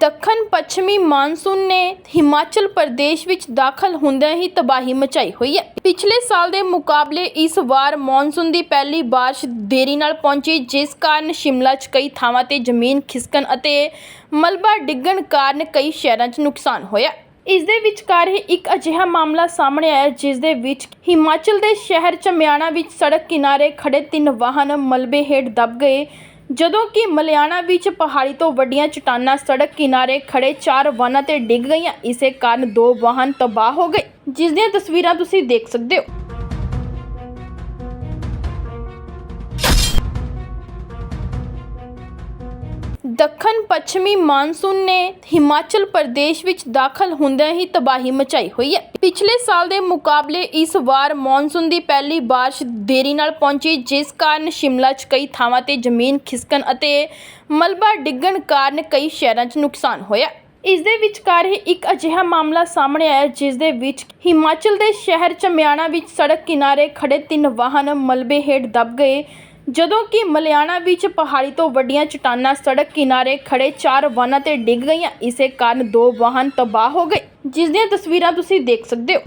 ਦੱਖਣ ਪੱਛਮੀ ਮਾਨਸੂਨ ਨੇ ਹਿਮਾਚਲ ਪ੍ਰਦੇਸ਼ ਵਿੱਚ ਦਾਖਲ ਹੁੰਦਿਆਂ ਹੀ ਤਬਾਹੀ ਮਚਾਈ ਹੋਈ ਹੈ। ਪਿਛਲੇ ਸਾਲ ਦੇ ਮੁਕਾਬਲੇ ਇਸ ਵਾਰ ਮੌਨਸੂਨ ਦੀ ਪਹਿਲੀ ਬਾਰਿਸ਼ ਦੇਰੀ ਨਾਲ ਪਹੁੰਚੀ, ਜਿਸ ਕਾਰਨ ਸ਼ਿਮਲਾ 'ਚ ਕਈ ਥਾਵਾਂ ਤੇ ਜ਼ਮੀਨ ਖਿਸਕਣ ਅਤੇ ਮਲਬਾ ਡਿੱਗਣ ਕਾਰਨ ਕਈ ਸ਼ਹਿਰਾਂ 'ਚ ਨੁਕਸਾਨ ਹੋਇਆ। ਇਸ ਦੇ ਵਿਚਕਾਰ ਹੀ ਇੱਕ ਅਜਿਹਾ ਮਾਮਲਾ ਸਾਹਮਣੇ ਆਇਆ, ਜਿਸ ਦੇ ਵਿੱਚ ਹਿਮਾਚਲ ਦੇ ਸ਼ਹਿਰ ਚਮਿਆਣਾ ਵਿੱਚ ਸੜਕ ਕਿਨਾਰੇ ਖੜੇ ਤਿੰਨ ਵਾਹਨ ਮਲਬੇ ਹੇਠ ਦਬ ਗਏ। ਜਦੋਂ ਕਿ ਮਲਿਆਣਾ ਵਿੱਚ ਪਹਾੜੀ ਤੋਂ ਵੱਡੀਆਂ ਚਟਾਨਾਂ ਸੜਕ ਕਿਨਾਰੇ ਖੜੇ ਚਾਰ ਵਾਹਨਾਂ ਤੇ ਡਿੱਗ ਗਈਆਂ, ਇਸੇ ਕਾਰਨ ਦੋ ਵਾਹਨ ਤਬਾਹ ਹੋ ਗਏ। ਜਿਸ ਦੀਆਂ ਤਸਵੀਰਾਂ ਤੁਸੀਂ ਦੇਖ ਸਕਦੇ ਹੋ। ਦੱਖਣ ਪੱਛਮੀ ਮਾਨਸੂਨ ਨੇ ਹਿਮਾਚਲ ਪ੍ਰਦੇਸ਼ ਵਿੱਚ ਦਾਖਲ ਹੁੰਦਿਆਂ ਹੀ ਤਬਾਹੀ ਮਚਾਈ ਹੋਈ ਹੈ। ਪਿਛਲੇ ਸਾਲ ਦੇ ਮੁਕਾਬਲੇ ਇਸ ਵਾਰ ਮੌਨਸੂਨ ਦੀ ਪਹਿਲੀ ਬਾਰਿਸ਼ ਦੇਰੀ ਨਾਲ ਪਹੁੰਚੀ, ਜਿਸ ਕਾਰਨ ਸ਼ਿਮਲਾ 'ਚ ਕਈ ਥਾਵਾਂ ਤੇ ਜ਼ਮੀਨ ਖਿਸਕਣ ਅਤੇ ਮਲਬਾ ਡਿੱਗਣ ਕਾਰਨ ਕਈ ਸ਼ਹਿਰਾਂ 'ਚ ਨੁਕਸਾਨ ਹੋਇਆ। ਇਸ ਦੇ ਵਿਚਕਾਰ ਹੀ ਇੱਕ ਅਜਿਹਾ ਮਾਮਲਾ ਸਾਹਮਣੇ ਆਇਆ, ਜਿਸ ਦੇ ਵਿੱਚ ਹਿਮਾਚਲ ਦੇ ਸ਼ਹਿਰ ਚਮਿਆਣਾ ਵਿੱਚ ਸੜਕ ਕਿਨਾਰੇ ਖੜੇ ਤਿੰਨ ਵਾਹਨ ਮਲਬੇ ਹੇਠ ਦਬ ਗਏ। ਜਦੋਂ ਕਿ ਮਲਿਆਣਾ ਵਿੱਚ ਪਹਾੜੀ ਤੋਂ ਵੱਡੀਆਂ ਚਟਾਨਾਂ ਸੜਕ ਕਿਨਾਰੇ ਖੜੇ ਚਾਰ ਵਾਹਨਾਂ ਤੇ ਡਿੱਗ ਗਈਆਂ, ਇਸੇ ਕਾਰਨ ਦੋ ਵਾਹਨ ਤਬਾਹ ਹੋ ਗਏ। ਜਿਸ ਦੀਆਂ ਤਸਵੀਰਾਂ ਤੁਸੀਂ ਦੇਖ ਸਕਦੇ ਹੋ।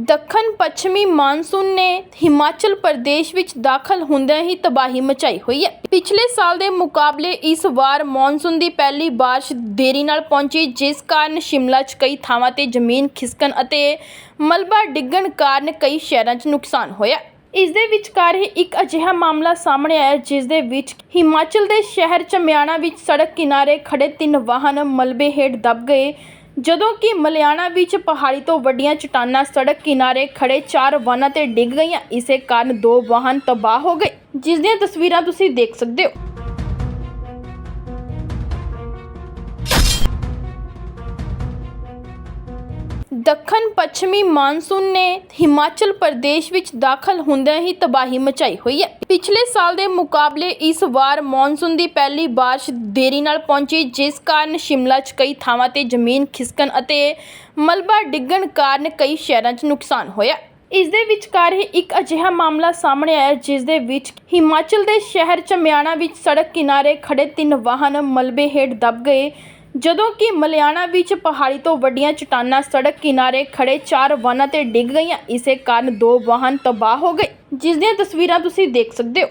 ਦੱਖਣ ਪੱਛਮੀ ਮਾਨਸੂਨ ਨੇ ਹਿਮਾਚਲ ਪ੍ਰਦੇਸ਼ ਵਿੱਚ ਦਾਖਲ ਹੁੰਦਿਆਂ ਹੀ ਤਬਾਹੀ ਮਚਾਈ ਹੋਈ ਹੈ। ਪਿਛਲੇ ਸਾਲ ਦੇ ਮੁਕਾਬਲੇ ਇਸ ਵਾਰ ਮੌਨਸੂਨ ਦੀ ਪਹਿਲੀ ਬਾਰਿਸ਼ ਦੇਰੀ ਨਾਲ ਪਹੁੰਚੀ, ਜਿਸ ਕਾਰਨ ਸ਼ਿਮਲਾ 'ਚ ਕਈ ਥਾਵਾਂ ਤੇ ਜ਼ਮੀਨ ਖਿਸਕਣ ਅਤੇ ਮਲਬਾ ਡਿੱਗਣ ਕਾਰਨ ਕਈ ਸ਼ਹਿਰਾਂ 'ਚ ਨੁਕਸਾਨ ਹੋਇਆ। ਇਸ ਦੇ ਵਿਚਕਾਰ ਹੀ ਇੱਕ ਅਜਿਹਾ ਮਾਮਲਾ ਸਾਹਮਣੇ ਆਇਆ, ਜਿਸ ਦੇ ਵਿੱਚ ਹਿਮਾਚਲ ਦੇ ਸ਼ਹਿਰ ਚਮਿਆਣਾ ਵਿੱਚ ਸੜਕ ਕਿਨਾਰੇ ਖੜੇ ਤਿੰਨ ਵਾਹਨ ਮਲਬੇ ਹੇਠ ਦਬ ਗਏ। ਜਦੋਂ ਕਿ ਮਲਿਆਣਾ ਵਿੱਚ ਪਹਾੜੀ ਤੋਂ ਵੱਡੀਆਂ ਚਟਾਨਾਂ ਸੜਕ ਕਿਨਾਰੇ ਖੜੇ ਚਾਰ ਵਾਹਨਾਂ ਤੇ ਡਿੱਗ ਗਈਆਂ, ਇਸੇ ਕਾਰਨ ਦੋ ਵਾਹਨ ਤਬਾਹ ਹੋ ਗਏ। ਜਿਸ ਦੀਆਂ ਤਸਵੀਰਾਂ ਤੁਸੀਂ ਦੇਖ ਸਕਦੇ ਹੋ। ਦੱਖਣ ਪੱਛਮੀ ਮਾਨਸੂਨ ਨੇ ਹਿਮਾਚਲ ਪ੍ਰਦੇਸ਼ ਵਿੱਚ ਦਾਖਲ ਹੁੰਦਿਆਂ ਹੀ ਤਬਾਹੀ ਮਚਾਈ ਹੋਈ ਹੈ। ਪਿਛਲੇ ਸਾਲ ਦੇ ਮੁਕਾਬਲੇ ਇਸ ਵਾਰ ਮੌਨਸੂਨ ਦੀ ਪਹਿਲੀ ਬਾਰਿਸ਼ ਦੇਰੀ ਨਾਲ ਪਹੁੰਚੀ, ਜਿਸ ਕਾਰਨ ਸ਼ਿਮਲਾ 'ਚ ਕਈ ਥਾਵਾਂ ਤੇ ਜ਼ਮੀਨ ਖਿਸਕਣ ਅਤੇ ਮਲਬਾ ਡਿੱਗਣ ਕਾਰਨ ਕਈ ਸ਼ਹਿਰਾਂ 'ਚ ਨੁਕਸਾਨ ਹੋਇਆ। ਇਸ ਦੇ ਵਿਚਕਾਰ ਹੀ ਇੱਕ ਅਜਿਹਾ ਮਾਮਲਾ ਸਾਹਮਣੇ ਆਇਆ, ਜਿਸ ਦੇ ਵਿੱਚ ਹਿਮਾਚਲ ਦੇ ਸ਼ਹਿਰ ਚਮਿਆਣਾ ਵਿੱਚ ਸੜਕ ਕਿਨਾਰੇ ਖੜੇ ਤਿੰਨ ਵਾਹਨ ਮਲਬੇ ਹੇਠ ਦਬ ਗਏ। ਜਦੋਂ ਕਿ ਮਲਿਆਣਾ ਵਿੱਚ ਪਹਾੜੀ ਤੋਂ ਵੱਡੀਆਂ ਚਟਾਨਾਂ ਸੜਕ ਕਿਨਾਰੇ ਖੜੇ ਚਾਰ ਵਾਹਨਾਂ ਤੇ ਡਿੱਗ ਗਈਆਂ, ਇਸੇ ਕਾਰਨ ਦੋ ਵਾਹਨ ਤਬਾਹ ਹੋ ਗਏ। ਜਿਸ ਦੀਆਂ ਤਸਵੀਰਾਂ ਤੁਸੀਂ ਦੇਖ ਸਕਦੇ ਹੋ।